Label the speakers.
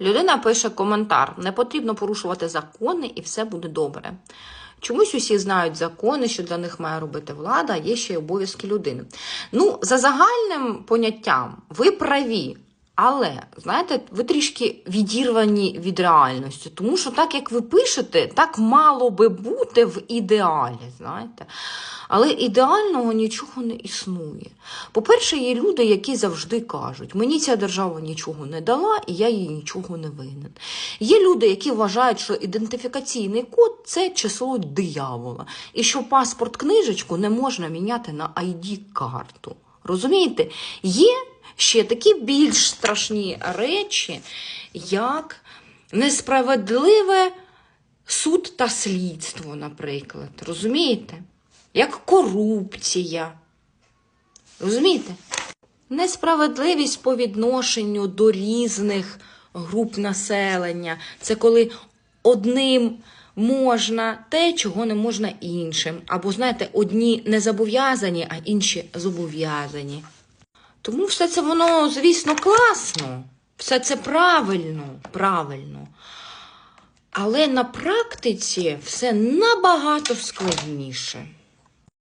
Speaker 1: Людина пише коментар: не потрібно порушувати закони, і все буде добре. Чомусь усі знають закони, що для них має робити влада, є ще й обов'язки людини. Ну, за загальним поняттям, ви праві. Але, знаєте, ви трішки відірвані від реальності, тому що так, як ви пишете, так мало би бути в ідеалі, знаєте. Але ідеального нічого не існує. По-перше, є люди, які завжди кажуть, мені ця держава нічого не дала, і я їй нічого не винен. Є люди, які вважають, що ідентифікаційний код це число диявола, і що паспорт книжечку не можна міняти на ID-карту. Розумієте? Є ще такі більш страшні речі, як несправедливе суд та слідство, наприклад. Розумієте? Як корупція. Розумієте? Несправедливість по відношенню до різних груп населення. Це коли одним можна те, чого не можна іншим. Або, знаєте, одні не зобов'язані, а інші зобов'язані. Тому все це воно, звісно, класно. Все це правильно, правильно. Але на практиці все набагато складніше.